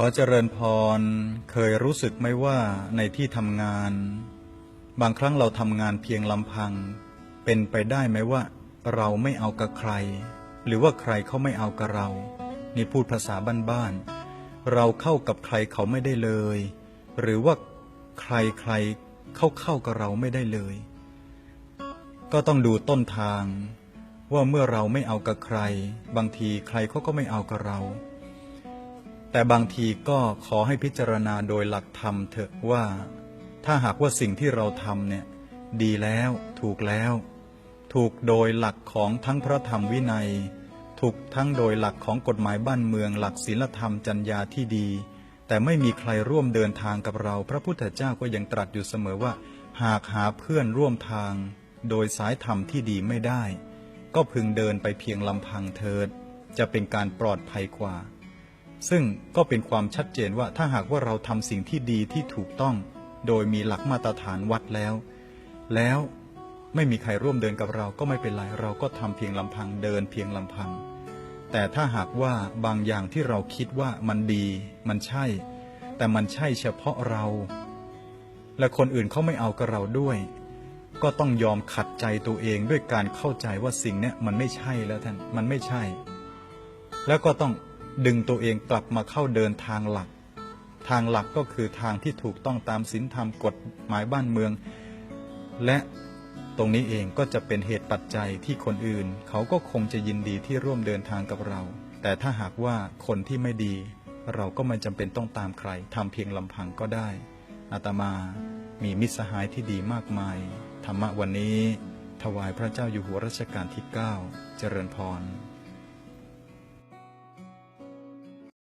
ขอเจริญพร เคยรู้สึกไหมว่าในที่ทำงาน บางครั้งเราทำงานเพียงลำพัง เป็นไปได้ไหมว่า เราไม่เอากับใคร หรือว่าใครเขาไม่เอากับเรา นี่พูดภาษาบ้านๆเราเข้ากับใครเขาไม่ได้เลย หรือว่าใครใครเข้าเข้ากับเราไม่ได้เลย ก็ต้องดูต้นทาง ว่าเมื่อเราไม่เอากับใคร บางทีใครเขาก็ไม่เอากับเรา แต่บางทีก็ขอให้พิจารณาโดยหลักธรรมเถอะว่า ถ้าหากว่าสิ่งที่เราทำเนี่ยดีแล้วถูกแล้ว ถูกโดยหลักของทั้งพระธรรมวินัย ถูกทั้งโดยหลักของกฎหมายบ้านเมืองหลักศีลธรรมจัญญาที่ดี แต่ไม่มีใครร่วมเดินทางกับเรา พระพุทธเจ้าก็ยังตรัสอยู่เสมอว่า หากหาเพื่อนร่วมทาง โดยสายธรรมที่ดีไม่ได้ ก็พึงเดินไปเพียงลำพังเถิด จะเป็นการปลอดภัยกว่า ซึ่งก็เป็นความชัดเจนว่าถ้าหากว่าเราทำสิ่งที่ดีที่ถูกต้อง โดยมีหลักมาตรฐานวัดแล้ว แล้วไม่มีใครร่วมเดินกับเราก็ไม่เป็นไรเราก็ทำเพียงลำพังเดินเพียงลำพัง แต่ถ้าหากว่าบางอย่างที่เราคิดว่ามันดี มันใช่ แต่มันใช่เฉพาะเรา และคนอื่นเขาไม่เอากับเราด้วย ก็ต้องยอมขัดใจตัวเองด้วยการเข้าใจว่าสิ่งนี้มันไม่ใช่แล้วท่านมันไม่ใช่ แล้วก็ต้อง ดึงตัวเองกลับมาเข้าเดินทางหลัก ทางหลักก็คือทางที่ถูกต้องตามศีลธรรมกฎหมายบ้านเมือง และตรงนี้เองก็จะเป็นเหตุปัจจัยที่คนอื่น เขาก็คงจะยินดีที่ร่วมเดินทางกับเรา แต่ถ้าหากว่าคนที่ไม่ดี เราก็ไม่จำเป็นต้องตามใครทำเพียงลำพังก็ได้อาตมามีมิตรสหายที่ดีมากมาย ธรรมะวันนี้ ถวายพระเจ้าอยู่หัวรัชกาลที่ 9 เจริญพร